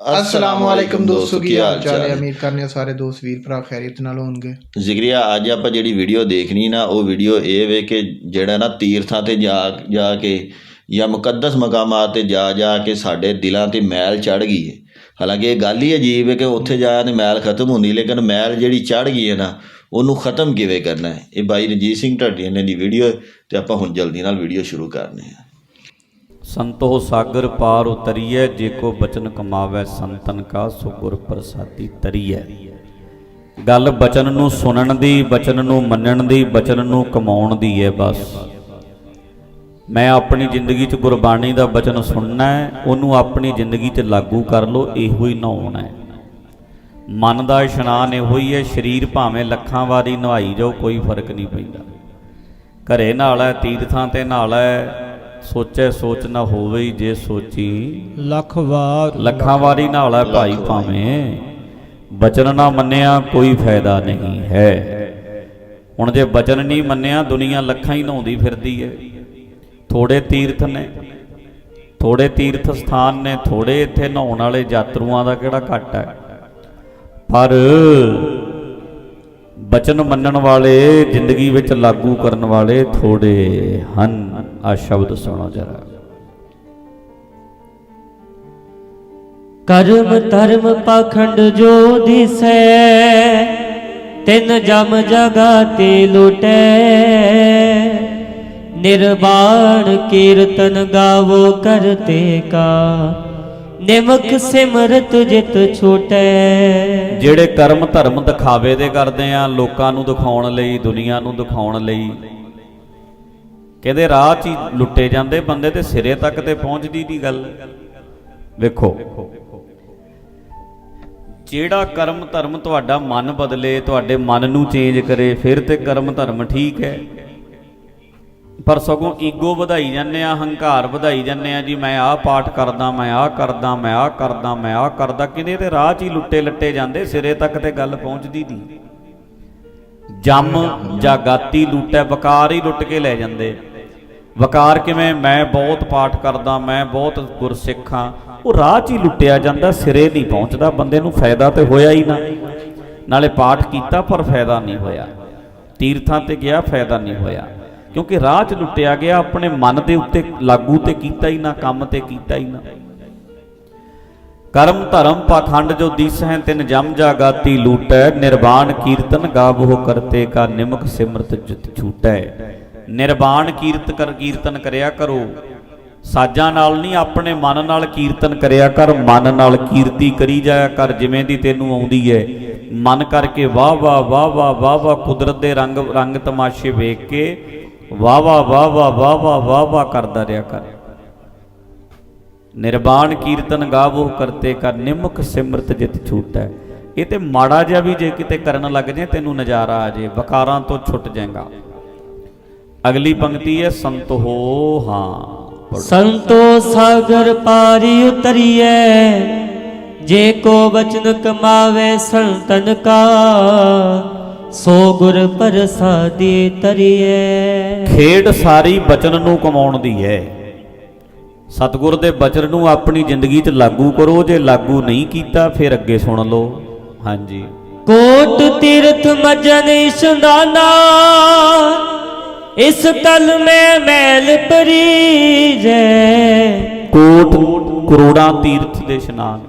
ਅਸਲਾਮ ਵਾਲੇਕਮ ਦੋਸਤੋ ਕੀ ਹਾਲ ਚਾਲ ਹੈ ਉਮੀਦ ਕਰਨੇ ਹਾਂ ਸਾਰੇ ਦੋਸਤ ਵੀਰ ਭਰਾ ਖੈਰੀਅਤ ਨਾਲ ਹੋਣਗੇ ਜ਼ਿਕਰੀਆ ਅੱਜ ਆਪਾਂ ਜਿਹੜੀ ਵੀਡੀਓ ਦੇਖਣੀ ਨਾ ਉਹ ਵੀਡੀਓ ਇਹ ਵੇ ਕਿ ਜਿਹੜਾ ਨਾ ਤੀਰਥਾਂ ਤੇ ਜਾ ਜਾ ਕੇ ਜਾਂ ਮੁਕੱਦਸ ਮਕਾਮਾਤ ਤੇ ਜਾ ਜਾ ਕੇ ਸਾਡੇ ਦਿਲਾਂ ਤੇ ਮੈਲ ਚੜ ਗਈ ਹੈ ਹਾਲਾਂਕਿ ਇਹ ਗੱਲ ਹੀ ਅਜੀਬ ਹੈ ਕਿ ਉੱਥੇ ਜਾ ਕੇ ਮੈਲ ਖਤਮ ਹੁੰਦੀ ਲੇਕਿਨ ਮੈਲ ਜਿਹੜੀ ਚੜ ਗਈ ਹੈ ਨਾ ਉਹਨੂੰ ਖਤਮ ਕਿਵੇਂ ਕਰਨਾ ਹੈ ਇਹ ਬਾਈ ਰਣਜੀਤ ਸਿੰਘ ਢੱਡੀ ਨੇ ਦੀ ਵੀਡੀਓ ਤੇ ਆਪਾਂ ਹੁਣ ਜਲਦੀ ਨਾਲ ਵੀਡੀਓ ਸ਼ੁਰੂ ਕਰਨੇ ਆ। ਸੰਤੋ ਸਾਗਰ ਪਾਰ ਉਤਰੀਐ, ਜੇ ਕੋ ਬਚਨ ਕਮਾਵੇ ਸੰਤਨ ਕਾ, ਸੋ ਗੁਰ ਪ੍ਰਸਾਦੀ ਤਰੀਐ। ਗੱਲ ਬਚਨ ਨੂੰ ਸੁਣਨ ਦੀ, ਬਚਨ ਨੂੰ ਮੰਨਣ ਦੀ, ਬਚਨ ਨੂੰ ਕਮਾਉਣ ਦੀ ਹੈ ਬਸ। ਮੈਂ ਆਪਣੀ ਜ਼ਿੰਦਗੀ 'ਚ ਗੁਰਬਾਣੀ ਦਾ ਬਚਨ ਸੁਣਨਾ ਹੈ ਉਹਨੂੰ ਆਪਣੀ ਜ਼ਿੰਦਗੀ 'ਚ ਲਾਗੂ ਕਰ ਲਓ, ਇਹੋ ਹੀ ਨਹਾਉਣਾ ਹੈ ਮਨ ਦਾ ਇਸ਼ਨਾਨ ਇਹੋ ਹੀ ਹੈ ਸਰੀਰ ਭਾਵੇਂ ਲੱਖਾਂ ਵਾਰੀ ਨਹਾਈ ਜਾਓ, ਕੋਈ ਫ਼ਰਕ ਨਹੀਂ ਪੈਂਦਾ। ਘਰੇ ਨਾਲ ਹੈ ਤੀਰਥਾਂ ਤੇ ਨਾਲ ਹੈ ਸੋਚੇ ਸੋਚ ਨਾ ਹੋਵੇ ਹੀ ਜੇ ਸੋਚੀ। ਲੱਖ ਵਾਰ। ਲੱਖਾਂ ਵਾਰੀ ਨਾਲ ਹੈ ਭਾਈ ਭਾਵੇਂ। ਬਚਨ ਨਾ ਮੰਨਿਆ ਕੋਈ ਫਾਇਦਾ ਨਹੀਂ ਹੈ। ਹੁਣ ਜੇ ਬਚਨ ਨਹੀਂ ਮੰਨਿਆ ਦੁਨੀਆ ਲੱਖਾਂ ਹੀ ਨਹਾਉਂਦੀ ਫਿਰਦੀ ਹੈ। ਥੋੜੇ ਤੀਰਥ ਨੇ। ਥੋੜੇ ਤੀਰਥ ਸਥਾਨ ਨੇ। ਥੋੜੇ ਇੱਥੇ ਨਹਾਉਣ ਵਾਲੇ ਯਾਤਰੂਆਂ ਦਾ ਕਿਹੜਾ ਘੱਟ ਹੈ? ਪਰ ਬਚਨ ਮੰਨਣ ਵਾਲੇ, ਜ਼ਿੰਦਗੀ ਵਿੱਚ ਲਾਗੂ ਕਰਨ ਵਾਲੇ ਥੋੜੇ ਹਨ। ਆ ਸ਼ਬਦ ਸੁਣੋ ਜਰਾ। ਕਰਮ ਧਰਮ ਪਾਖੰਡ ਜੋ ਦਿਸੈ, ਤਿਨ ਜਮ ਜਗਾ ਤੇ ਲੁਟੈ। ਨਿਰਵਾਣ ਕੀਰਤਨ ਗਾਵੋ ਕਰਤੇ ਕਾ ਨਿਮਕ ਸਿਮਰਤ ਜਿਤ ਛੋਟੈ। ਜਿਹੜੇ ਕਰਮ ਧਰਮ ਦਿਖਾਵੇ ਦੇ ਕਰਦੇ ਆ, ਲੋਕਾਂ ਨੂੰ ਦਿਖਾਉਣ ਲਈ, ਦੁਨੀਆ ਨੂੰ ਦਿਖਾਉਣ ਲਈ। ਕਹਿੰਦੇ ਰਾਹ 'ਚ ਹੀ ਲੁੱਟੇ ਜਾਂਦੇ, ਬੰਦੇ ਤੇ ਸਿਰੇ ਤੱਕ ਤੇ ਪਹੁੰਚਦੀ ਦੀ ਗੱਲ। ਵੇਖੋ। ਜਿਹੜਾ ਕਰਮ ਧਰਮ ਤੁਹਾਡਾ ਮਨ ਬਦਲੇ, ਤੁਹਾਡੇ ਮਨ ਨੂੰ ਚੇਂਜ ਕਰੇ, ਫਿਰ ਤੇ ਕਰਮ ਧਰਮ ਠੀਕ ਹੈ। ਪਰ ਸਗੋਂ ਈਗੋ ਵਧਾਈ ਜਾਂਦੇ ਆ, ਹੰਕਾਰ ਵਧਾਈ ਜਾਂਦੇ ਆ, ਜੀ ਮੈਂ ਆਹ ਪਾਠ ਕਰਦਾ, ਮੈਂ ਆਹ ਕਰਦਾ, ਮੈਂ ਆਹ ਕਰਦਾ, ਮੈਂ ਆਹ ਕਰਦਾ ਕਿਤੇ ਤੇ ਰਾਹ 'ਚ ਹੀ ਲੁੱਟੇ ਲੱਟੇ ਜਾਂਦੇ, ਸਿਰੇ ਤੱਕ ਤੇ ਗੱਲ ਪਹੁੰਚਦੀ ਨਹੀਂ ਜੰਮ ਜਾਂ ਗਾਤੀ ਲੁੱਟੇ, ਵਕਾਰ ਹੀ ਲੁੱਟ ਕੇ ਲੈ ਜਾਂਦੇ। ਵਕਾਰ ਕਿਵੇਂ? ਮੈਂ ਬਹੁਤ ਪਾਠ ਕਰਦਾ, ਮੈਂ ਬਹੁਤ ਗੁਰਸਿੱਖ। ਹਾਂ ਉਹ ਰਾਹ 'ਚ ਹੀ ਲੁੱਟਿਆ ਜਾਂਦਾ, ਸਿਰੇ ਨਹੀਂ ਪਹੁੰਚਦਾ, ਬੰਦੇ ਨੂੰ ਫਾਇਦਾ ਤੇ ਹੋਇਆ ਹੀ ਨਾ। ਨਾਲੇ ਪਾਠ ਕੀਤਾ, ਪਰ ਫਾਇਦਾ ਨਹੀਂ ਹੋਇਆ। ਤੀਰਥਾਂ ਤੇ ਗਿਆ, ਫਾਇਦਾ ਨਹੀਂ ਹੋਇਆ। ਕਿਉਂਕਿ ਰਾਹ 'ਚ ਲੁੱਟਿਆ ਗਿਆ, ਆਪਣੇ ਮਨ ਦੇ ਉੱਤੇ ਲਾਗੂ ਤੇ ਕੀਤਾ ਹੀ ਨਾ, ਕੰਮ ਤੇ ਕੀਤਾ ਹੀ ਨਾ। ਕਰਮ ਧਰਮ ਪਾਖੰਡ ਜੋ ਦਿਸ ਹੈ, ਤਿਨ ਜਮ ਜਾਗਾਤੀ ਲੂਟੈ, ਨਿਰਵਾਣ ਕੀਰਤਨ ਗਾਵੋ ਕਰਤੇ ਕਾ, ਨਿਮਕ ਸਿਮਰਤ ਜਿਤ ਛੂਟੈ ਨਿਰਵਾਣ ਕੀਰਤ ਕਰ, ਕੀਰਤਨ ਕਰਿਆ ਕਰੋ। ਸਾਜਾਂ ਨਾਲ ਨਹੀਂ, ਆਪਣੇ ਮਨ ਨਾਲ ਕੀਰਤਨ ਕਰਿਆ ਕਰ, ਮਨ ਨਾਲ ਕੀਰਤੀ ਕਰੀ ਜਾਇਆ ਕਰ, ਜਿਵੇਂ ਦੀ ਤੈਨੂੰ ਆਉਂਦੀ ਹੈ ਮਨ ਕਰਕੇ ਵਾਹ ਵਾਹ ਵਾਹ ਵਾਹ ਵਾਹ ਵਾਹ ਕੁਦਰਤ ਦੇ ਰੰਗ ਰੰਗ ਤਮਾਸ਼ੇ ਵੇਖ ਕੇ ਵਾਵਾ ਵਾਵਾ ਵਾਵਾ ਵਾਵਾ ਕਰਦਾ ਰਿਹਾ ਕਰ। ਨਿਰਵਾਣ ਕੀਰਤਨ ਗਾਵੋ ਕਰਤੇ ਕਰ ਨਿਮਕ ਸਿਮਰਤ ਜਿਤ ਛੂਟੈ। ਇਹ ਤੇ ਮਾੜਾ ਜਿਹਾ ਵੀ ਜੇ ਕਿਤੇ ਕਰਨ ਲੱਗ ਜੇ, ਤੈਨੂੰ ਨਜ਼ਾਰਾ ਆ ਜੇ, ਵਕਾਰਾਂ ਤੋਂ ਛੁੱਟ ਜਾਏਗਾ। ਅਗਲੀ ਪੰਕਤੀ ਹੈ, ਸੰਤੋ ਹਾਂ ਸੰਤੋ ਸਾਗਰ ਪਾਰੀ ਉਤਰੀਐ, ਜੇ ਕੋ ਬਚਨ ਕਮਾਵੇ ਸੰਤਨ ਕਾ। ਸੋ ਗੁਰ ਪ੍ਰਸਾਦੀ ਤਰੀਐ। ਖੇਡ ਸਾਰੀ ਬਚਨ ਨੂੰ ਕਮਾਉਣ ਦੀ ਹੈ ਸਤਿਗੁਰ ਦੇ ਬਚਨ ਨੂੰ ਆਪਣੀ ਜ਼ਿੰਦਗੀ 'ਚ ਲਾਗੂ ਕਰੋ ਜੇ ਲਾਗੂ ਨਹੀਂ ਕੀਤਾ ਫਿਰ ਅੱਗੇ ਸੁਣ ਲਓ। ਹਾਂਜੀ। ਕੋਟ ਤੀਰਥ ਮਜਨ ਇਸ਼ਨਾਨਾ ਇਸ ਤਲ ਮੈਂ ਮੈਲ ਪਰੀਜੈ ਕੋਟ ਕਰੋੜਾਂ ਤੀਰਥ ਦੇ ਇਸ਼ਨਾਨ।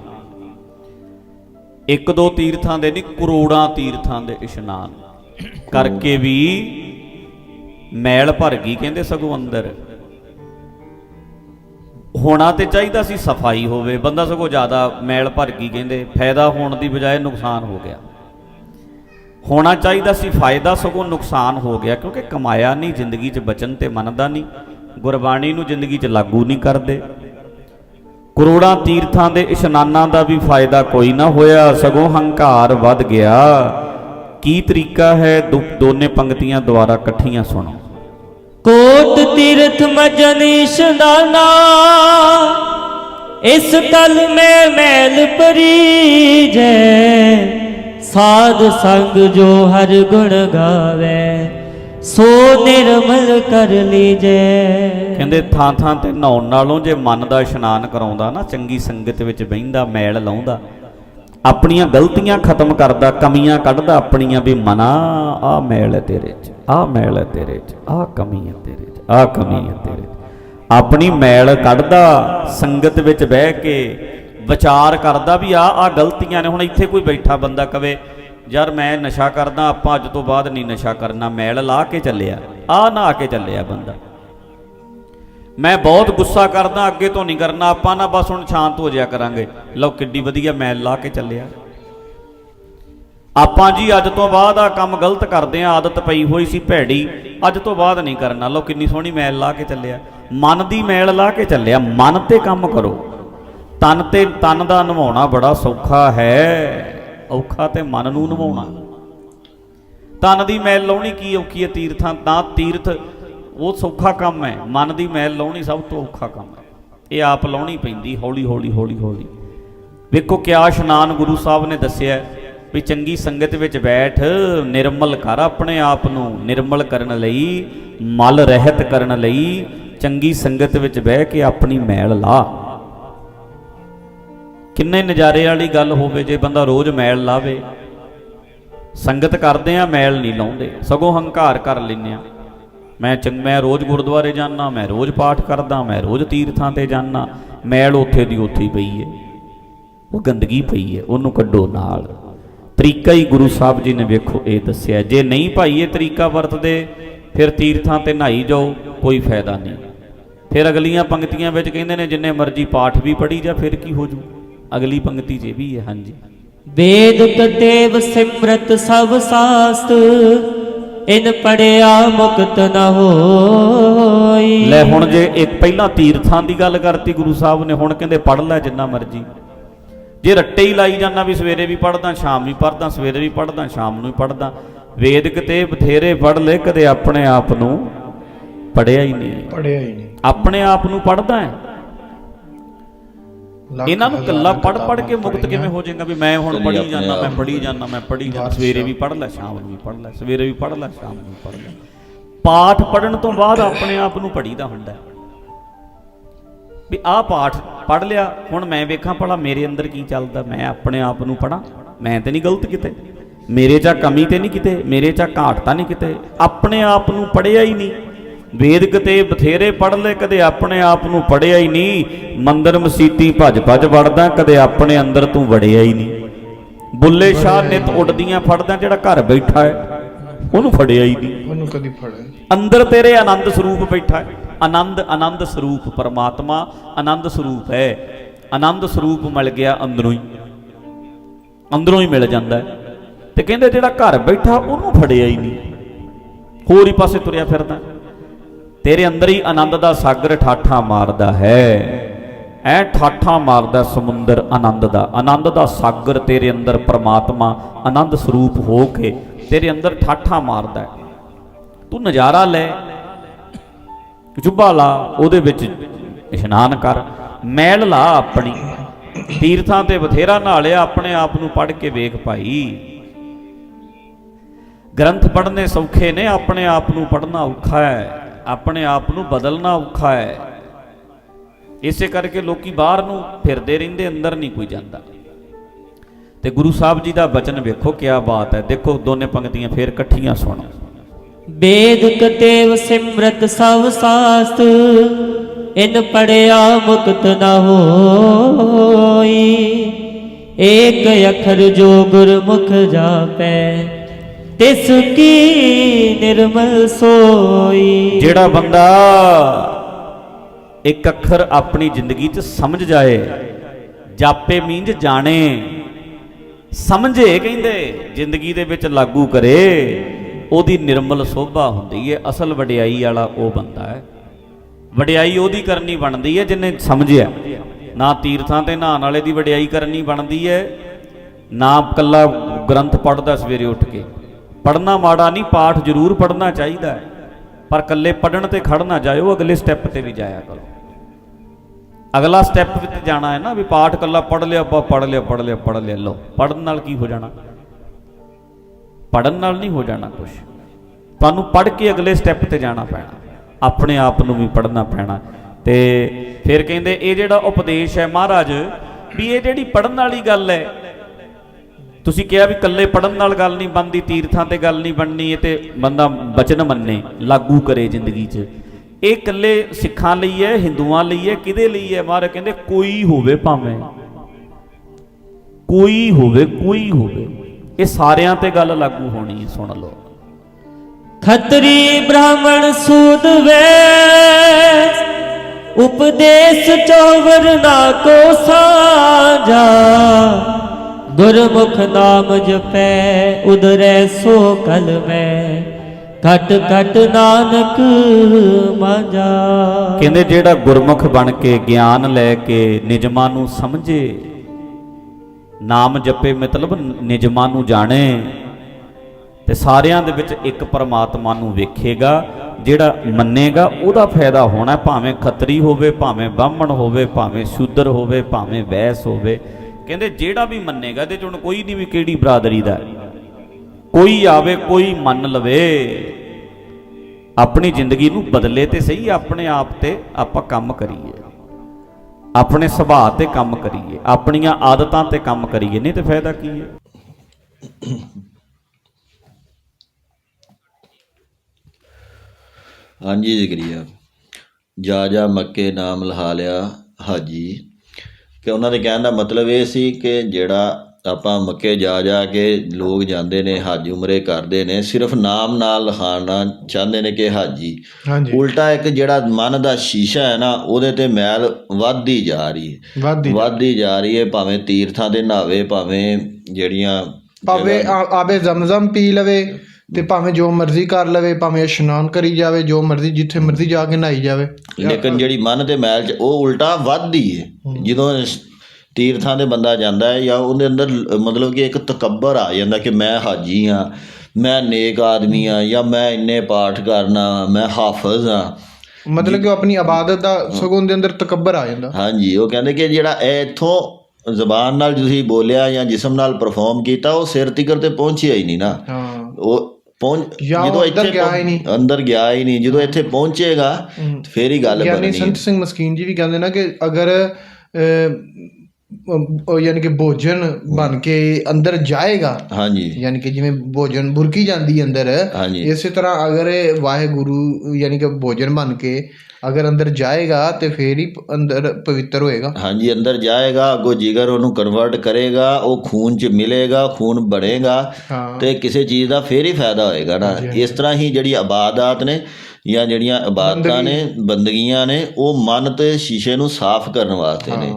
ਇੱਕ ਦੋ ਤੀਰਥਾਂ ਦੇ ਨਹੀਂ, ਕਰੋੜਾਂ ਤੀਰਥਾਂ ਦੇ ਇਸ਼ਨਾਨ। ਕਰਕੇ ਵੀ ਮੈਲ ਭਰ ਗਈ ਕਹਿੰਦੇ ਸਗੋਂ ਅੰਦਰ। ਹੋਣਾ ਤੇ ਚਾਹੀਦਾ ਸੀ ਸਫ਼ਾਈ ਹੋਵੇ, ਬੰਦਾ ਸਗੋਂ ਜ਼ਿਆਦਾ ਮੈਲ ਭਰ ਗਈ ਕਹਿੰਦੇ, ਫਾਇਦਾ ਹੋਣ ਦੀ ਬਜਾਏ ਨੁਕਸਾਨ ਹੋ ਗਿਆ। ਹੋਣਾ ਚਾਹੀਦਾ ਸੀ ਫਾਇਦਾ ਸਗੋਂ ਨੁਕਸਾਨ ਹੋ ਗਿਆ, ਕਿਉਂਕਿ ਕਮਾਇਆ ਨਹੀਂ, ਜ਼ਿੰਦਗੀ 'ਚ ਬਚਨ ਤੇ ਮੰਨਦਾ ਨਹੀਂ। ਗੁਰਬਾਣੀ ਨੂੰ ਜ਼ਿੰਦਗੀ 'ਚ ਲਾਗੂ ਨਹੀਂ ਕਰਦੇ। ਕਰੋੜਾਂ ਤੀਰਥਾਂ ਦੇ ਇਸ਼ਨਾਨਾਂ ਦਾ ਵੀ ਫਾਇਦਾ ਕੋਈ ਨਾ ਹੋਇਆ, ਸਗੋਂ ਹੰਕਾਰ ਵੱਧ ਗਿਆ। ਕੀ ਤਰੀਕਾ ਹੈ ਦੋਨੇ ਪੰਕਤੀਆਂ ਦੁਆਰਾ ਇਕੱਠੀਆਂ ਸੁਣੋ। ਕੋਟ ਤੀਰਥ ਮਜਨੀ ਇਸ਼ਨਾਨਾ, ਇਸ ਤਲ ਮੈਂ ਮੈਲ ਪਰੀਜੈ, ਸਾਧ ਸੰਗ ਜੋ ਹਰ ਗੁਣ ਗਾਵੇ। ਸੋ ਨਿਰਮਲ ਕਰ ਲੀਜੈ। ਕਹਿੰਦੇ ਥਾਂ ਥਾਂ ਤੇ ਨਹਾਉਣ ਨਾਲੋਂ ਜੇ ਮਨ ਦਾ ਇਸ਼ਨਾਨ ਕਰਾਉਂਦਾ ਨਾ, ਚੰਗੀ ਸੰਗਤ ਵਿੱਚ ਬਹਿੰਦਾ, ਮੈਲ ਲਾਉਂਦਾ, ਆਪਣੀਆਂ ਗਲਤੀਆਂ ਖਤਮ ਕਰਦਾ, ਕਮੀਆਂ ਕੱਢਦਾ, ਆਪਣੀਆਂ ਵੀ ਮਨਾ, ਆ ਮੈਲ ਹੈ ਤੇਰੇ 'ਚ, ਆ ਮੈਲ ਹੈ ਤੇਰੇ 'ਚ, ਆ ਕਮੀ ਹੈ ਤੇਰੇ 'ਚ, ਆ ਕਮੀ ਹੈ ਤੇਰੇ 'ਚ। ਆਪਣੀ ਮੈਲ ਕੱਢਦਾ, ਸੰਗਤ ਵਿੱਚ ਬਹਿ ਕੇ ਵਿਚਾਰ ਕਰਦਾ ਵੀ ਆ ਆ ਗਲਤੀਆਂ ਨੇ, ਹੁਣ ਇੱਥੇ ਕੋਈ ਬੈਠਾ ਬੰਦਾ ਕਵੇ ਯਾਰ ਮੈਂ ਨਸ਼ਾ ਕਰਦਾ, ਆਪਾਂ ਅੱਜ ਤੋਂ ਬਾਅਦ ਨਹੀਂ ਨਸ਼ਾ ਕਰਨਾ। ਮੈਲ ਲਾ ਕੇ ਚੱਲਿਆ। ਆ ਨਾ ਕੇ ਚੱਲਿਆ ਬੰਦਾ। ਮੈਂ ਬਹੁਤ ਗੁੱਸਾ ਕਰਦਾ, ਅੱਗੇ ਤੋਂ ਨਹੀਂ ਕਰਨਾ। ਆਪਾਂ ਨਾ ਬਸ ਹੁਣ ਸ਼ਾਂਤ ਹੋ ਜਾਇਆ ਕਰਾਂਗੇ। ਲਓ, ਕਿੱਡੀ ਵਧੀਆ ਮੈਲ ਲਾ ਕੇ ਚੱਲਿਆ। ਆਪਾਂ ਜੀ ਅੱਜ ਤੋਂ ਬਾਅਦ ਆ ਕੰਮ ਗਲਤ ਕਰਦੇ ਆ। ਆਦਤ ਪਈ ਹੋਈ ਸੀ ਭੈੜੀ। ਅੱਜ ਤੋਂ ਬਾਅਦ ਨਹੀਂ ਕਰਨਾ। ਲਓ, ਕਿੰਨੀ ਸੋਹਣੀ ਮੈਲ ਲਾ ਕੇ ਚੱਲਿਆ। ਮਨ ਦੀ ਮੈਲ ਲਾ ਕੇ ਚੱਲਿਆ। ਮਨ ਤੇ ਕੰਮ ਕਰੋ। ਤਨ ਤੇ ਤਨ ਦਾ ਨਿਭਾਉਣਾ ਬੜਾ ਸੌਖਾ ਹੈ। ਔਖਾ ਤੇ ਮਨ ਨੂੰ ਨਿਭਾਉਣਾ ਤਨ ਦੀ ਮੈਲ ਲਾਉਣੀ ਕੀ ਔਖੀ ਹੈ ਤੀਰਥਾਂ? ਤਾਂ ਤੀਰਥ ਉਹ ਸੌਖਾ ਕੰਮ ਹੈ। ਮਨ ਦੀ ਮੈਲ ਲਾਉਣੀ ਸਭ ਤੋਂ ਔਖਾ ਕੰਮ ਹੈ। ਇਹ ਆਪ ਲਾਉਣੀ ਪੈਂਦੀ, ਹੌਲੀ ਹੌਲੀ ਹੌਲੀ ਹੌਲੀ। ਵੇਖੋ ਕਿਆ ਇਸ਼ਨਾਨ ਗੁਰੂ ਸਾਹਿਬ ਨੇ ਦੱਸਿਆ ਵੀ ਚੰਗੀ ਸੰਗਤ ਵਿੱਚ ਬੈਠ, ਨਿਰਮਲ ਕਰ ਆਪਣੇ ਆਪ ਨੂੰ। ਨਿਰਮਲ ਕਰਨ ਲਈ, ਮਲ ਰਹਿਤ ਕਰਨ ਲਈ, ਚੰਗੀ ਸੰਗਤ ਵਿੱਚ ਬਹਿ ਕੇ ਆਪਣੀ ਮੈਲ ਲਾ। ਕਿੰਨੇ ਨਜ਼ਾਰੇ ਵਾਲੀ ਗੱਲ ਹੋਵੇ ਜੇ ਬੰਦਾ ਰੋਜ਼ ਮੈਲ ਲਾਵੇ। ਸੰਗਤ ਕਰਦੇ ਆ, ਮੈਲ ਨਹੀਂ ਲਾਉਂਦੇ। ਸਗੋਂ ਹੰਕਾਰ ਕਰ ਲੈਂਦੇ ਆ। ਮੈਂ ਚੰਗ ਮੈਂ ਰੋਜ਼ ਗੁਰਦੁਆਰੇ ਜਾਣਾ ਮੈਂ ਰੋਜ਼ ਪਾਠ ਕਰਦਾ, ਮੈਂ ਰੋਜ਼ ਤੀਰਥਾਂ ਤੇ ਜਾਣਾ ਮੈਲ ਉੱਥੇ ਦੀ ਉੱਥੇ ਹੀ ਪਈ ਹੈ ਉਹ ਗੰਦਗੀ ਪਈ ਹੈ ਉਹਨੂੰ ਕੱਢੋ ਨਾਲ। ਤਰੀਕਾ ਹੀ ਗੁਰੂ ਸਾਹਿਬ ਜੀ ਨੇ ਵੇਖੋ, ਇਹ ਦੱਸਿਆ। ਜੇ ਨਹੀਂ ਭਾਈ, ਇਹ ਤਰੀਕਾ ਵਰਤਦੇ, ਫਿਰ ਤੀਰਥਾਂ ਤੇ ਨਹਾਈ ਜਾਓ, ਕੋਈ ਫਾਇਦਾ ਨਹੀਂ। ਫਿਰ ਅਗਲੀਆਂ ਪੰਕਤੀਆਂ ਵਿੱਚ ਕਹਿੰਦੇ ਨੇ, ਜਿੰਨੇ ਮਰਜ਼ੀ ਪਾਠ ਵੀ ਪੜ੍ਹੀ ਜਾ, ਫਿਰ ਕੀ ਹੋ ਜੂ? ਅਗਲੀ ਪੰਕਤੀ 'ਚ ਇਹ ਵੀ ਹੈ ਹਾਂਜੀ। ਵੇਦ ਕਤੇਵ ਸਿਮਰਤ ਸਭ ਸਾਸਤ ਇਨ ਪੜਿਆ ਮੁਕਤ ਨ ਹੋਈ। ਲੈ ਹੁਣ ਜੇ ਇੱਕ ਪਹਿਲਾਂ ਤੀਰਥਾਂ ਦੀ ਗੱਲ ਕਰਤੀ ਗੁਰੂ ਸਾਹਿਬ ਨੇ ਹੁਣ ਕਹਿੰਦੇ ਪੜ੍ਹ ਲੈ ਜਿੰਨਾ ਮਰਜ਼ੀ। ਜੇ ਰੱਟੇ ਹੀ ਲਾਈ ਜਾਂਦਾ ਵੀ ਸਵੇਰੇ ਵੀ ਪੜ੍ਹਦਾ ਸ਼ਾਮ ਵੀ ਪੜ੍ਹਦਾ ਸਵੇਰੇ ਵੀ ਪੜ੍ਹਦਾ ਸ਼ਾਮ ਨੂੰ ਵੀ ਪੜ੍ਹਦਾ। ਵੇਦਕ ਤੇ ਬਥੇਰੇ ਪੜ੍ਹ ਲੈ ਕਦੇ ਆਪਣੇ ਆਪ ਨੂੰ ਪੜਿਆ ਹੀ ਨਹੀਂ। ਪੜਿਆ ਹੀ ਨਹੀਂ। ਆਪਣੇ ਆਪ ਨੂੰ ਪੜ੍ਹਦਾ ਹੈ। ਇਹਨਾਂ ਨੂੰ ਕੱਲਾ ਪੜ੍ਹ ਪੜ੍ਹ ਕੇ ਮੁਕਤ। ਕਿਵੇਂ ਹੋ ਜਾਏਗਾ ਵੀ ਮੈਂ ਹੁਣ ਆਪਣੇ ਜਾਂਦਾ ਮੈਂ ਪੜ੍ਹੀ ਜਾਂਦਾ ਮੈਂ ਪੜ੍ਹੀ ਜਾਂਦਾ। ਸਵੇਰੇ ਵੀ ਪੜ੍ਹ ਲੈ ਸ਼ਾਮ ਨੂੰ ਵੀ ਪੜ੍ਹ ਲੈ ਸਵੇਰੇ ਵੀ ਪੜ੍ਹ ਲੈ ਸ਼ਾਮ ਨੂੰ ਵੀ ਪੜ੍ਹ ਲੈ ਪਾਠ ਪੜਨ ਤੋਂ ਬਾਅਦ ਆਪਣੇ ਆਪ ਨੂੰ ਪੜੀਦਾ ਹੁੰਦਾ। ਵੀ ਆਹ ਪਾਠ ਪੜ੍ਹ ਲਿਆ ਹੁਣ ਮੈਂ ਵੇਖਾਂ ਭਲਾ ਮੇਰੇ ਅੰਦਰ ਕੀ ਚੱਲਦਾ ਮੈਂ ਆਪਣੇ ਆਪ ਨੂੰ ਪੜਾਂ ਮੈਂ ਤੇ ਨਹੀਂ ਗਲਤ ਕਿਤੇ ਮੇਰੇ 'ਚ ਕਮੀ ਤੇ ਨਹੀਂ ਕਿਤੇ ਮੇਰੇ 'ਚ ਘਾਟ ਤਾਂ ਨਹੀਂ ਕਿਤੇ ਆਪਣੇ ਆਪ ਨੂੰ ਪੜਿਆ ਹੀ ਨਹੀਂ ਵੇਦਕ ਤੇ ਬਥੇਰੇ ਪੜ੍ਹ ਲੈ ਕਦੇ ਆਪਣੇ ਆਪ ਨੂੰ ਪੜਿਆ ਹੀ ਨਹੀਂ। ਮੰਦਰ ਮਸੀਤੀ ਭੱਜ ਭੱਜ ਵੜਦਾ ਕਦੇ ਆਪਣੇ ਅੰਦਰ ਤੂੰ ਵੜਿਆ ਹੀ ਨਹੀਂ। ਬੁੱਲੇ ਸ਼ਾਹ ਨਿਤ ਉੱਡਦੀਆਂ ਫੜਦਾ ਜਿਹੜਾ ਘਰ ਬੈਠਾ ਹੈ ਉਹਨੂੰ ਫੜਿਆ ਹੀ ਨਹੀਂ। ਉਹਨੂੰ ਕਦੀ ਫੜਿਆ। ਅੰਦਰ ਤੇਰੇ ਆਨੰਦ ਸਰੂਪ ਬੈਠਾ ਹੈ। ਆਨੰਦ ਆਨੰਦ ਸਰੂਪ ਪਰਮਾਤਮਾ ਆਨੰਦ ਸਰੂਪ ਹੈ। ਆਨੰਦ ਸਰੂਪ ਮਿਲ ਗਿਆ ਅੰਦਰੋਂ ਹੀ। ਅੰਦਰੋਂ ਹੀ ਮਿਲ ਜਾਂਦਾ ਤੇ ਕਹਿੰਦੇ ਜਿਹੜਾ ਘਰ ਬੈਠਾ ਉਹਨੂੰ ਫੜਿਆ ਹੀ ਨਹੀਂ। ਹੋਰ ਹੀ ਪਾਸੇ ਤੁਰਿਆ ਫਿਰਦਾ। ਤੇਰੇ ਅੰਦਰ ਹੀ ਆਨੰਦ ਦਾ ਸਾਗਰ ਠਾਠਾ ਮਾਰਦਾ ਹੈ। ਐ ਠਾਠਾ ਮਾਰਦਾ ਸਮੁੰਦਰ ਆਨੰਦ ਦਾ। ਆਨੰਦ ਦਾ ਸਾਗਰ ਤੇਰੇ ਅੰਦਰ ਪ੍ਰਮਾਤਮਾ ਆਨੰਦ ਸਰੂਪ ਹੋ ਕੇ ਤੇਰੇ ਅੰਦਰ ਠਾਠਾ ਮਾਰਦਾ ਹੈ। ਤੂੰ ਨਜ਼ਾਰਾ ਲੈ, ਜੁੱਬਾ ਲਾ, ਉਹਦੇ ਵਿੱਚ ਇਸ਼ਨਾਨ ਕਰ, ਮੈਲ ਲਾ ਆਪਣੀ, ਤੀਰਥਾਂ ਤੇ ਬਥੇਰਾ ਨਹਾਲਿਆ, ਆਪਣੇ ਆਪ ਨੂੰ ਪੜ੍ਹ ਕੇ ਵੇਖ ਭਾਈ। ਗ੍ਰੰਥ ਪੜ੍ਹਨੇ ਸੌਖੇ ਨੇ, ਆਪਣੇ ਆਪ ਨੂੰ ਪੜ੍ਹਨਾ ਔਖਾ ਹੈ। ਆਪਣੇ ਆਪ ਨੂੰ ਬਦਲਣਾ ਔਖਾ ਹੈ। ਇਸੇ ਕਰਕੇ ਲੋਕੀ ਬਾਹਰ ਨੂੰ ਫਿਰਦੇ ਰਹਿੰਦੇ, ਅੰਦਰ ਨਹੀਂ ਕੋਈ ਜਾਂਦਾ। ਤੇ ਗੁਰੂ ਸਾਹਿਬ ਜੀ ਦਾ ਬਚਨ ਵੇਖੋ, ਕਿਆ ਬਾਤ ਹੈ। ਦੇਖੋ, ਦੋਨੇ ਪੰਕਤੀਆਂ ਫੇਰ ਇਕੱਠੀਆਂ ਸੁਣੋ। ਵੇਦ ਕਤੇਵ ਸਿਮਰਤ ਸਭ ਸਾਸਤ, ਇਨ ਪੜਿਆ ਮੁਕਤ ਨ ਹੋਈ। ਏਕ ਅਖਰ ਜੋ ਗੁਰਮੁਖ ਜਾਪੈ ਤਿਸ ਕੀ ਨਿਰਮਲ ਸੋਈ? ਜਿਹੜਾ ਬੰਦਾ ਇੱਕ ਅੱਖਰ ਆਪਣੀ ਜ਼ਿੰਦਗੀ 'ਚ ਸਮਝ ਜਾਏ, ਜਾਪੇ ਮੀਂਜ ਜਾਣੇ, ਸਮਝੇ ਕਹਿੰਦੇ, ਜ਼ਿੰਦਗੀ ਦੇ ਵਿੱਚ ਲਾਗੂ ਕਰੇ, ਉਹਦੀ ਨਿਰਮਲ ਸੋਭਾ ਹੁੰਦੀ ਹੈ। ਅਸਲ ਵਡਿਆਈ ਵਾਲਾ ਉਹ ਬੰਦਾ ਹੈ। ਵਡਿਆਈ ਉਹਦੀ ਕਰਨੀ ਬਣਦੀ ਹੈ ਜਿਨੇ ਸਮਝਿਆ। ਨਾ ਤੀਰਥਾਂ ਤੇ ਨਹਾਉਣ ਵਾਲੇ ਦੀ ਵਡਿਆਈ ਕਰਨੀ ਬਣਦੀ ਹੈ, ਨਾ ਕੱਲਾ ਗ੍ਰੰਥ ਪੜ੍ਹਦਾ ਸਵੇਰੇ ਉੱਠ ਕੇ। ਪੜ੍ਹਨਾ ਮਾੜਾ ਨਹੀਂ, ਪਾਠ ਜ਼ਰੂਰ ਪੜ੍ਹਨਾ ਚਾਹੀਦਾ ਹੈ। ਪਰ ਇਕੱਲੇ ਪੜਨ ਤੇ ਖੜਨਾ ਜਾਇਓ, ਅਗਲੇ ਸਟੈਪ ਤੇ ਵੀ ਜਾਇਆ ਕਰੋ। ਅਗਲਾ ਸਟੈਪ ਵਿੱਚ ਜਾਣਾ ਹੈ ਨਾ ਵੀ ਪਾਠ ਇਕੱਲਾ ਪੜ ਲਿਆ, ਆਪਾਂ ਪੜ ਲਿਆ ਪੜ ਲਿਆ ਪੜ ਲਿਆ। ਲਓ ਪੜਨ ਨਾਲ ਕੀ ਹੋ ਜਾਣਾ? ਪੜਨ ਨਾਲ ਨਹੀਂ ਹੋ ਜਾਣਾ ਕੁਝ ਤੁਹਾਨੂੰ ਪੜ੍ਹ ਕੇ ਅਗਲੇ ਸਟੈਪ ਤੇ ਜਾਣਾ ਪੈਣਾ। ਆਪਣੇ ਆਪ ਨੂੰ ਵੀ ਪੜ੍ਹਨਾ ਪੈਣਾ। ਤੇ ਫਿਰ ਕਹਿੰਦੇ, ਇਹ ਜਿਹੜਾ ਉਪਦੇਸ਼ ਹੈ ਮਹਾਰਾਜ, ਵੀ ਇਹ ਜਿਹੜੀ ਪੜ੍ਹਨ ਵਾਲੀ ਗੱਲ ਹੈ ਤੁਸੀਂ ਕਿਹਾ ਵੀ ਇਕੱਲੇ ਪੜਨ ਨਾਲ ਗੱਲ ਨਹੀਂ ਬਣਦੀ, ਤੀਰਥਾਂ ਤੇ ਗੱਲ ਨਹੀਂ ਬਣਨੀ ਇਹ ਤੇ ਬੰਦਾ ਬਚਨ ਮੰਨੇ, ਲਾਗੂ ਕਰੇ ਜ਼ਿੰਦਗੀ 'ਚ। ਇਹ ਇਕੱਲੇ ਸਿੱਖਾਂ ਲਈ ਹੈ, ਹਿੰਦੂਆਂ ਲਈ ਹੈ, ਕਿਹਦੇ ਲਈ ਹੈ? ਮਹਾਰਾਜ ਕਹਿੰਦੇ, ਕੋਈ ਹੋਵੇ ਭਾਵੇਂ, ਕੋਈ ਹੋਵੇ ਕੋਈ ਹੋਵੇ। ਇਹ ਸਾਰਿਆਂ ਤੇ ਗੱਲ ਲਾਗੂ ਹੋਣੀ ਹੈ, ਸੁਣ ਲਓ। ਖੱਤਰੀ ਬ੍ਰਾਹਮਣ ਸੂਦ ਵੈਸ ਉਪਦੇਸ਼ ਚੋਵਰ ਨਾ ਕੋ ਸਾਜਾ ਗੁਰਮੁਖ ਨਾਮ ਜਪੈ, ਉਦਰੈ ਸੋ ਕਲ ਮੈਂ ਘਟ ਨਾਨਕ ਮਾਂਜਾ ਕਹਿੰਦੇ ਜਿਹੜਾ ਗੁਰਮੁਖ ਬਣ ਕੇ ਗਿਆਨ ਲੈ ਕੇ ਨਿਜਮਾਂ ਨੂੰ ਸਮਝੇ, ਨਾਮ ਜਪੇ ਮਤਲਬ ਨਿਜਮਾਂ ਨੂੰ ਜਾਣੇ, ਤੇ ਸਾਰਿਆਂ ਦੇ ਵਿੱਚ ਇੱਕ ਪਰਮਾਤਮਾ ਨੂੰ ਵੇਖੇਗਾ, ਜਿਹੜਾ ਮੰਨੇਗਾ, ਉਹਦਾ ਫਾਇਦਾ ਹੋਣਾ ਭਾਵੇਂ ਖੱਤਰੀ ਹੋਵੇ, ਭਾਵੇਂ ਬਾਹਮਣ ਹੋਵੇ, ਭਾਵੇਂ ਸ਼ੂਦਰ ਹੋਵੇ, ਭਾਵੇਂ ਵੈਸ ਹੋਵੇ। ਕਹਿੰਦੇ ਜਿਹੜਾ ਵੀ ਮੰਨੇਗਾ ਇਹਦੇ ਚ ਹੁਣ ਕੋਈ ਨਹੀਂ ਵੀ ਕਿਹੜੀ ਬਰਾਦਰੀ ਦਾ। ਕੋਈ ਆਵੇ, ਕੋਈ ਮੰਨ ਲਵੇ। ਆਪਣੀ ਜ਼ਿੰਦਗੀ ਨੂੰ ਬਦਲੇ ਤੇ ਸਹੀ, ਆਪਣੇ ਆਪ ਤੇ ਆਪਾਂ ਕੰਮ ਕਰੀਏ। ਆਪਣੇ ਸੁਭਾਅ ਤੇ ਕੰਮ ਕਰੀਏ। ਆਪਣੀਆਂ ਆਦਤਾਂ ਤੇ ਕੰਮ ਕਰੀਏ। ਨਹੀਂ ਤੇ ਫਾਇਦਾ ਕੀ ਹੈ? ਹਾਂਜੀ ਜ਼ਿਕਰੀਆ ਜਾ ਜਾ ਮੱਕੇ ਨਾਮ ਲਹਾ ਲਿਆ ਹਾਜੀ। ਕਿ ਉਹਨਾਂ ਦੇ ਕਹਿਣ ਦਾ ਮਤਲਬ ਇਹ ਸੀ ਕਿ ਜਿਹੜਾ ਆਪਾਂ ਮੱਕੇ ਜਾ ਜਾ ਕੇ ਲੋਕ ਜਾਂਦੇ ਨੇ ਹਾਜੀ ਉਮਰੇ ਕਰਦੇ ਨੇ ਸਿਰਫ ਨਾਮ ਨਾਲ ਲਹਾਣਾ ਚਾਹੁੰਦੇ ਨੇ ਕਿ ਹਾਜੀ। ਉਲਟਾ ਇੱਕ ਜਿਹੜਾ ਮਨ ਦਾ ਸ਼ੀਸ਼ਾ ਹੈ ਨਾ ਉਹਦੇ ਤੇ ਮੈਲ ਵੱਧਦੀ ਜਾ ਰਹੀ ਹੈ। ਵੱਧਦੀ ਜਾ ਰਹੀ ਹੈ। ਭਾਵੇਂ ਤੀਰਥਾਂ ਦੇ ਨਾਵੇ ਭਾਵੇਂ ਜਿਹੜੀਆਂ ਭਾਵੇਂ ਆ- ਆਵੇ ਜ਼ਮਜ਼ਮ ਪੀ ਲਵੇ ਤੇ ਭਾਵੇਂ ਜੋ ਮਰਜ਼ੀ ਕਰ ਲਵੇ ਭਾਵੇਂ ਇਸ਼ਨਾਨ ਕਰੀ ਜਾਵੇ ਜੋ ਮਰਜ਼ੀ ਜਿੱਥੇ ਮਰਜ਼ੀ ਜਾ ਕੇ ਨਹਾਈ ਜਾਵੇ। ਲੇਕਿਨ ਜਿਹੜੀ ਮਨ ਦੇ ਮੈਲ ਚ ਉਹ ਉਲਟਾ ਵੱਧਦੀ ਹੈ। ਜਦੋਂ ਤੀਰਥਾਂ ਦੇ ਬੰਦਾ ਜਾਂਦਾ ਹੈ ਜਾਂ ਉਹਦੇ ਅੰਦਰ ਮਤਲਬ ਕਿ ਇੱਕ ਤਕੱਬਰ ਆ ਜਾਂਦਾ ਕਿ ਮੈਂ ਹਾਜੀ ਹਾਂ ਮੈਂ ਨੇਕ ਆਦਮੀ ਹਾਂ ਜਾਂ ਮੈਂ ਇੰਨੇ ਪਾਠ ਕਰਨਾ ਮੈਂ ਹਾਫਜ਼ ਹਾਂ। ਮਤਲਬ ਕਿ ਉਹ ਆਪਣੀ ਇਬਾਦਤ ਦਾ ਸਗੋਂ ਦੇ ਅੰਦਰ ਤਕੱਬਰ ਆ ਜਾਂਦਾ। ਹਾਂਜੀ ਉਹ ਕਹਿੰਦੇ ਕਿ ਜਿਹੜਾ ਇਹ ਇੱਥੋਂ ਜ਼ਬਾਨ ਨਾਲ ਤੁਸੀਂ ਬੋਲਿਆ ਜਾਂ ਜਿਸਮ ਨਾਲ ਪਰਫਾਰਮ ਕੀਤਾ ਉਹ ਸਿਰ ਤਿਕਰ ਤੇ ਪਹੁੰਚਿਆ ਹੀ ਨਹੀਂ ਨਾ। ਹਾਂ। ਉਹ ਪਹੁੰਚ ਜਾਂ ਉਹ ਅੰਦਰ ਗਿਆ ਹੀ ਨਹੀਂ। ਅੰਦਰ ਗਿਆ ਹੀ ਨਹੀਂ ਜਦੋਂ ਇੱਥੇ ਪਹੁੰਚੇਗਾ। ਫੇਰ ਹੀ ਗੱਲ ਬਣਨੀ ਹੈ। ਸੰਤ ਸਿੰਘ ਮਸਕੀਨ ਜੀ ਵੀ ਕਹਿੰਦੇ ਨਾ ਕਿ ਅਗਰ ਯਾਨੀ ਕਿ ਭੋਜਨ ਬਣ ਕੇ ਅੰਦਰ ਜਾਏਗਾ ਹਾਂਜੀ ਯਾਨੀ ਕਿ ਜਿਵੇਂ ਭੋਜਨ ਬੁਰਕੀ ਜਾਂਦੀ ਅੰਦਰ ਇਸੇ ਤਰ੍ਹਾਂ ਅਗਰ ਵਾਹਿਗੁਰੂ ਯਾਨੀ ਕਿ ਭੋਜਨ ਬਣ ਕੇ ਅਗਰ ਅੰਦਰ ਜਾਏਗਾ ਤੇ ਫੇਰ ਹੀ ਅੰਦਰ ਪਵਿੱਤਰ ਹੋਏਗਾ। ਹਾਂਜੀ ਅੰਦਰ ਜਾਏਗਾ ਅੱਗੋਂ ਜਿਗਰ ਉਹਨੂੰ ਕਨਵਰਟ ਕਰੇਗਾ ਉਹ ਖੂਨ ਚ ਮਿਲੇਗਾ ਖੂਨ ਬਣੇਗਾ ਤੇ ਕਿਸੇ ਚੀਜ਼ ਦਾ ਫੇਰ ਹੀ ਫਾਇਦਾ ਹੋਏਗਾ ਨਾ। ਇਸ ਤਰ੍ਹਾਂ ਹੀ ਜਿਹੜੀ ਇਬਾਦਤ ਨੇ ਜਾਂ ਜਿਹੜੀਆਂ ਇਬਾਦਤਾਂ ਨੇ ਬੰਦਗੀਆਂ ਨੇ ਉਹ ਮਨ ਤੇ ਸ਼ੀਸ਼ੇ ਨੂੰ ਸਾਫ਼ ਕਰਨ ਵਾਸਤੇ ਨੇ।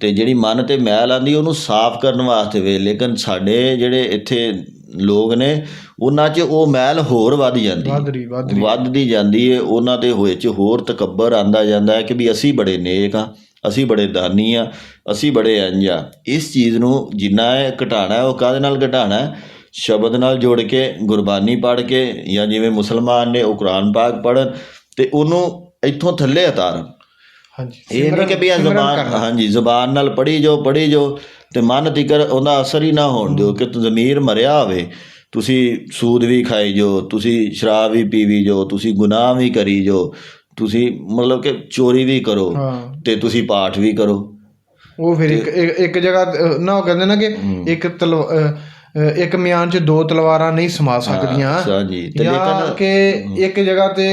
ਤੇ ਜਿਹੜੀ ਮਨ ਤੇ ਮੈਲ ਆਂਦੀ ਉਹਨੂੰ ਸਾਫ਼ ਕਰਨ ਵਾਸਤੇ ਵੇ। ਲੇਕਿਨ ਸਾਡੇ ਜਿਹੜੇ ਇੱਥੇ ਲੋਕ ਨੇ ਉਹਨਾਂ 'ਚ ਉਹ ਮੈਲ ਹੋਰ ਵੱਧ ਜਾਂਦੀ। ਵੱਧ ਰਹੀ ਵੱਧ ਰਹੀ ਵੱਧਦੀ ਜਾਂਦੀ ਹੈ ਉਹਨਾਂ ਦੇ ਹੋਏ 'ਚ ਹੋਰ ਤਕੱਬਰ ਆਂਦਾ ਜਾਂਦਾ ਹੈ ਕਿ ਵੀ ਅਸੀਂ ਬੜੇ ਨੇਕ ਆ ਅਸੀਂ ਬੜੇ ਦਾਨੀ ਆ ਅਸੀਂ ਬੜੇ ਇੰਜ ਆ ਇਸ ਚੀਜ਼ ਨੂੰ ਜਿੰਨਾ ਹੈ ਘਟਾਣਾ ਹੈ ਉਹ ਕਾਹਦੇ ਨਾਲ ਘਟਾਣਾ ਹੈ? ਸ਼ਬਦ ਨਾਲ ਜੋੜ ਕੇ ਗੁਰਬਾਨੀ ਪੜ੍ਹ ਕੇ ਜਾਂ ਜਿਵੇਂ ਮੁਸਲਮਾਨ ਨੇ ਉਹ ਕੁਰਾਨ ਪਾਕ ਪੜ੍ਹਨ ਤੇ ਉਹਨੂੰ ਇੱਥੋਂ ਥੱਲੇ ਉਤਾਰਨ। ਹਾਂਜੀ ਇਹ ਨਹੀਂ ਕਿ ਵੀ ਇਹ ਜ਼ਬਾਨ। ਹਾਂਜੀ ਜ਼ਬਾਨ ਨਾਲ ਪੜ੍ਹੀ ਜੋ ਪੜ੍ਹੀ ਜੋ ਤੇ ਮਨ ਤਿਕਰ ਉਹਦਾ ਅਸਰ ਹੀ ਨਾ ਹੋਣ ਦਿਓ ਕਿ ਜ਼ਮੀਰ ਮਰਿਆ ਹੋਵੇ। ਤੁਸੀਂ ਸੂਦ ਵੀ ਖਾਈ ਜੋ ਤੁਸੀਂ ਸ਼ਰਾਬ ਵੀ ਪੀਵੀ ਜੋ ਤੁਸੀਂ ਗੁਨਾਹ ਵੀ ਕਰੀ ਜੋ ਤੁਸੀਂ ਮਤਲਬ ਕਿ ਚੋਰੀ ਵੀ ਕਰੋ ਤੇ ਤੁਸੀਂ ਪਾਠ ਵੀ ਕਰੋ। ਉਹ ਫਿਰ ਇੱਕ ਇੱਕ- ਜਗ੍ਹਾ ਨਾ ਉਹ ਕਹਿੰਦੇ ਨਾ ਕਿ ਇੱਕ ਤਲਵ ਇੱਕ ਮਿਆਨ 'ਚ ਦੋ ਤਲਵਾਰਾਂ ਨਹੀਂ ਸਮਾ ਸਕਦੀਆਂ। ਹਾਂਜੀ ਤੇ ਲੇਕਿਨ ਕਿ ਇੱਕ ਜਗ੍ਹਾ ਤੇ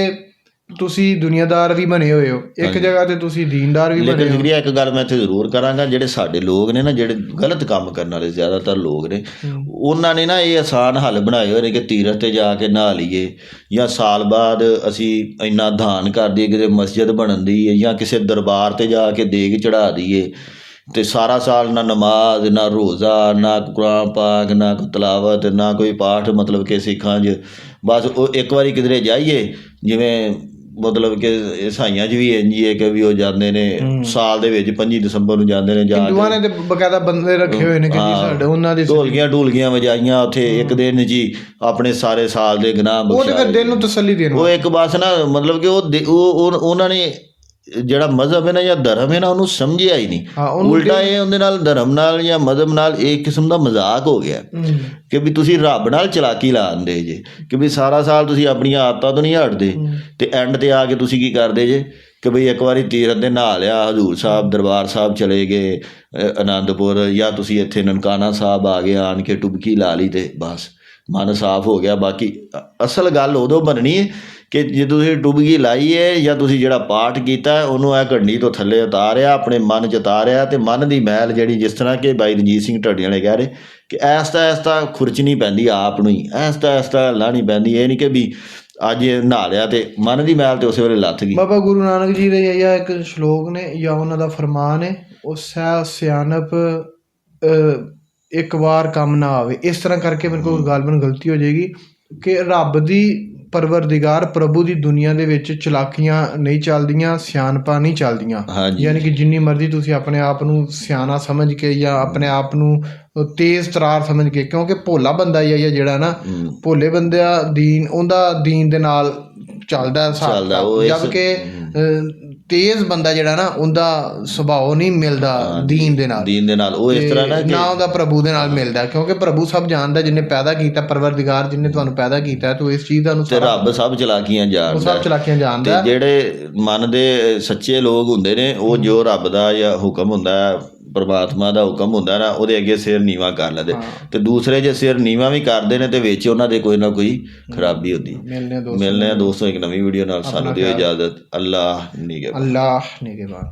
ਤੁਸੀਂ ਦੁਨੀਆਦਾਰ ਵੀ ਬਣੇ ਹੋਏ ਹੋ। ਇੱਕ ਜਗ੍ਹਾ ਤੇ ਤੁਸੀਂ ਦੀਨਦਾਰ ਵੀ ਬਣੇ ਲੇਕਿਨ ਹੋ। ਜਿਗਰੀਆ ਇੱਕ ਗੱਲ ਮੈਂ ਇੱਥੇ ਜ਼ਰੂਰ ਕਰਾਂਗਾ ਜਿਹੜੇ ਸਾਡੇ ਲੋਕ ਨੇ ਨਾ ਜਿਹੜੇ ਗਲਤ ਕੰਮ ਕਰਨ ਵਾਲੇ ਜ਼ਿਆਦਾਤਰ ਲੋਕ ਨੇ ਉਹਨਾਂ ਨੇ ਨਾ ਇਹ ਆਸਾਨ ਹੱਲ ਬਣਾਏ ਹੋਏ ਨੇ ਕਿ ਤੀਰਥ ਤੇ ਜਾ ਕੇ ਨਹਾ ਲਈਏ ਜਾਂ ਸਾਲ ਬਾਅਦ ਅਸੀਂ ਇੰਨਾ ਦਾਨ ਕਰ ਦਈਏ ਕਿਤੇ ਮਸਜਿਦ ਬਣਨ ਦੀ ਹੈ ਜਾਂ ਕਿਸੇ ਦਰਬਾਰ ਤੇ ਜਾ ਕੇ ਦੇਗ ਚੜਾ ਦਈਏ ਤੇ ਸਾਰਾ ਸਾਲ ਨਾ ਨਮਾਜ਼ ਨਾ ਰੋਜ਼ਾ ਨਾ ਕੁਰਾਨ ਪਾਕ ਨਾ ਕੋਈ ਤਲਾਵਤ ਨਾ ਕੋਈ ਪਾਠ ਮਤਲਬ ਕਿ ਸਿੱਖਾਂ 'ਚ। ਬਸ ਉਹ ਇੱਕ ਵਾਰੀ ਕਿਧਰੇ ਜਾਈਏ ਜਿਵੇਂ ਮਤਲਬ ਕਿ ਈਸਾਈਆਂ 'ਚ ਵੀ ਇੰਝ ਹੀ ਹੈ ਕਿ ਵੀ ਉਹ ਜਾਂਦੇ ਨੇ ਸਾਲ ਦੇ ਵਿੱਚ 25 ਦਸੰਬਰ ਨੂੰ ਜਾਂਦੇ ਨੇ ਜਾ ਹਿੰਦੂਆਂ ਨੇ ਤੇ ਬਕਾਇਦਾ ਬੰਦੇ ਰੱਖੇ ਹੋਏ ਨੇ ਕਿ ਜੀ ਸਾਡੇ ਉਹਨਾਂ ਦੇ ਢੋਲਗੀਆਂ ਢੋਲਗੀਆਂ ਵਜਾਈਆਂ ਉੱਥੇ ਇੱਕ ਦਿਨ ਜੀ ਆਪਣੇ ਸਾਰੇ ਸਾਲ ਦੇ ਗੁਨਾਹ ਉਹ ਤੇ ਬਖਸ਼ਾ ਦਿਲ ਨੂੰ ਤਸੱਲੀ ਦੇਣ ਉਹ ਇੱਕ ਬਸ ਨਾ ਮਤਲਬ ਕਿ ਉਹ- ਉਹਨਾਂ ਨੇ ਜਿਹੜਾ ਮਜ਼ਹਬ ਹੈ ਨਾ ਜਾਂ ਧਰਮ ਹੈ ਨਾ ਉਹਨੂੰ ਸਮਝਿਆ ਹੀ ਨਹੀਂ। ਉਲਟਾ ਇਹ ਉਹਦੇ ਨਾਲ ਧਰਮ ਨਾਲ ਜਾਂ ਮਜ਼ਹਬ ਨਾਲ ਇੱਕ ਕਿਸਮ ਦਾ ਮਜ਼ਾਕ ਹੋ ਗਿਆ। ਕਿ ਵੀ ਤੁਸੀਂ ਰੱਬ ਨਾਲ ਚਲਾਕੀ ਲਾਉਂਦੇ ਜੇ। ਕਿ ਵੀ ਸਾਰਾ ਸਾਲ ਤੁਸੀਂ ਆਪਣੀਆਂ ਆਦਤਾਂ ਤੋਂ ਨਹੀਂ ਹਟਦੇ। ਤੇ ਐਂਡ ਤੇ ਆ ਕੇ ਤੁਸੀਂ ਕੀ ਕਰਦੇ ਜੇ? ਕਿ ਬਈ ਇੱਕ ਵਾਰੀ ਤੀਰਥ ਦੇ ਨਹਾ ਲਿਆ ਹਜ਼ੂਰ ਸਾਹਿਬ ਦਰਬਾਰ ਸਾਹਿਬ ਚਲੇ ਗਏ ਅ, ਆਨੰਦਪੁਰ ਜਾਂ ਤੁਸੀਂ ਇੱਥੇ ਨਨਕਾਣਾ ਸਾਹਿਬ ਆ ਗਏ ਆਣ ਕੇ ਟੁਬਕੀ ਲਾ ਲਈ ਤੇ ਬਸ। ਮਨ ਸਾਫ਼ ਹੋ ਗਿਆ। ਬਾਕੀ ਅਸਲ ਗੱਲ ਉਦੋਂ ਬਣਨੀ ਹੈ ਕਿ ਜੇ ਤੁਸੀਂ ਡੁੱਬਗੀ ਲਾਈ ਹੈ ਜਾਂ ਤੁਸੀਂ ਜਿਹੜਾ ਪਾਠ ਕੀਤਾ ਉਹਨੂੰ ਇਹ ਘੜਨੀ ਤੋਂ ਥੱਲੇ ਉਤਾਰਿਆ ਆਪਣੇ ਮਨ 'ਚ ਉਤਾਰਿਆ ਤੇ ਮਨ ਦੀ ਮੈਲ ਜਿਹੜੀ ਜਿਸ ਤਰ੍ਹਾਂ ਕਿ ਬਾਈ ਰਣਜੀਤ ਸਿੰਘ ਢੱਡੀ ਵਾਲੇ ਕਹਿ ਰਹੇ ਕਿ ਐਸਤਾ ਐਸਤਾ ਖੁਰਚਣੀ ਪੈਂਦੀ ਆਪ ਨੂੰ ਹੀ ਐਸਤਾ ਐਸਤਾ ਲਾਣੀ ਪੈਂਦੀ ਇਹ ਨਹੀਂ ਕਿ ਵੀ ਅੱਜ ਇਹ ਨਹਾ ਲਿਆ ਤੇ ਮਨ ਦੀ ਮੈਲ ਤੇ ਉਸੇ ਵੇਲੇ ਲੱਥ ਗਈ। ਬਾਬਾ ਗੁਰੂ ਨਾਨਕ ਜੀ ਦੇ ਜਾਂ ਇੱਕ ਸ਼ਲੋਕ ਨੇ ਜਾਂ ਉਹਨਾਂ ਦਾ ਫਰਮਾਨ ਹੈ ਉਹ ਸਹਿ ਸਿਆਣਪ ਇੱਕ ਵਾਰ ਕੰਮ ਨਾ ਆਵੇ। ਇਸ ਤਰ੍ਹਾਂ ਕਰਕੇ ਮੇਰੇ ਕੋਲ ਗਾਲਬਨ ਗਲਤੀ ਹੋ ਜਾਏਗੀ ਕਿ ਰੱਬ ਦੀ ਪਰਵਰਦਿਗਾਰ ਪ੍ਰਭੂ ਦੀ ਦੁਨੀਆ ਦੇ ਵਿੱਚ ਚਲਾਕੀਆਂ ਨਹੀਂ ਚੱਲਦੀਆਂ ਸਿਆਣਪਾਂ ਨਹੀਂ ਚੱਲਦੀਆਂ। ਯਾਨੀ ਕਿ ਜਿੰਨੀ ਮਰਜ਼ੀ ਤੁਸੀਂ ਆਪਣੇ ਆਪ ਨੂੰ ਸਿਆਣਾ ਸਮਝ ਕੇ ਜਾਂ ਆਪਣੇ ਆਪ ਨੂੰ ਤੇਜ਼ ਤਰਾਰ ਸਮਝ ਕੇ ਕਿਉਂਕਿ ਭੋਲਾ ਬੰਦਾ ਹੀ ਹੈ ਜਿਹੜਾ ਨਾ। ਭੋਲੇ ਬੰਦਾ ਦੀਨ ਉਹਦਾ ਦੀਨ ਦੇ ਨਾਲ ਚੱਲਦਾ ਚੱਲਦਾ, ਜਦ ਕਿ ਤੇਜ਼ ਬੰਦਾ ਜਿਹੜਾ ਨਾ ਉਹਦਾ ਸੁਭਾਅ ਨਹੀਂ ਮਿਲਦਾ ਦੀਨ ਦੇ ਨਾਲ। ਦੀਨ ਦੇ ਨਾਲ। ਉਹ ਇਸ ਤਰ੍ਹਾਂ ਨਾ ਤੇ ਕਿ ਨਾ ਉਹਦਾ ਪ੍ਰਭੂ ਦੇ ਨਾਲ ਮਿਲਦਾ ਕਿਉਂਕਿ ਪ੍ਰਭੂ ਸਭ ਜਾਣਦਾ ਜਿਨੇ ਪੈਦਾ ਕੀਤਾ ਪਰਵਰਦਿਗਾਰ ਜਿਨੇ ਤੁਹਾਨੂੰ ਪੈਦਾ ਕੀਤਾ ਤੂੰ ਇਸ ਚੀਜ਼ ਦਾ ਤੇ ਅਨੁਸਾਰ ਰੱਬ ਸਭ ਚਲਾਕੀਆਂ ਉਹ ਜਾਣਦਾ ਸਭ ਚਲਾਕੀਆਂ ਤੇ ਜਾਣਦਾ ਜਿਹੜੇ ਮਨ ਦੇ ਸੱਚੇ ਲੋਕ ਹੁੰਦੇ ਨੇ ਉਹ ਜੋ ਰੱਬ ਦਾ ਜਾਂ ਹੁਕਮ ਹੁੰਦਾ ਹੈ ਪਰਮਾਤਮਾ ਦਾ ਹੁਕਮ ਹੁੰਦਾ ਨਾ ਉਹਦੇ ਅੱਗੇ ਸਿਰ ਨੀਵਾ ਕਰ ਲੈਂਦੇ ਤੇ ਦੂਸਰੇ ਜੇ ਸਿਰ ਨੀਵਾ ਵੀ ਕਰਦੇ ਨੇ ਤੇ ਵਿੱਚ ਉਹਨਾਂ ਦੇ ਕੋਈ ਨਾ ਕੋਈ ਖਰਾਬੀ ਹੁੰਦੀ। ਮਿਲਨੇ ਆ ਦੋਸਤੋ ਮਿਲਨੇ ਦੋਸਤੋ ਇੱਕ ਨਵੀਂ ਵੀਡੀਓ ਨਾਲ ਸਾਨੂੰ ਦਿਓ ਇਜਾਜ਼ਤ। ਅੱਲਾਹ ਨਿਗਹਿਬਾਨ ਅੱਲਾਹ ਨਿਗਹਿਬਾਨ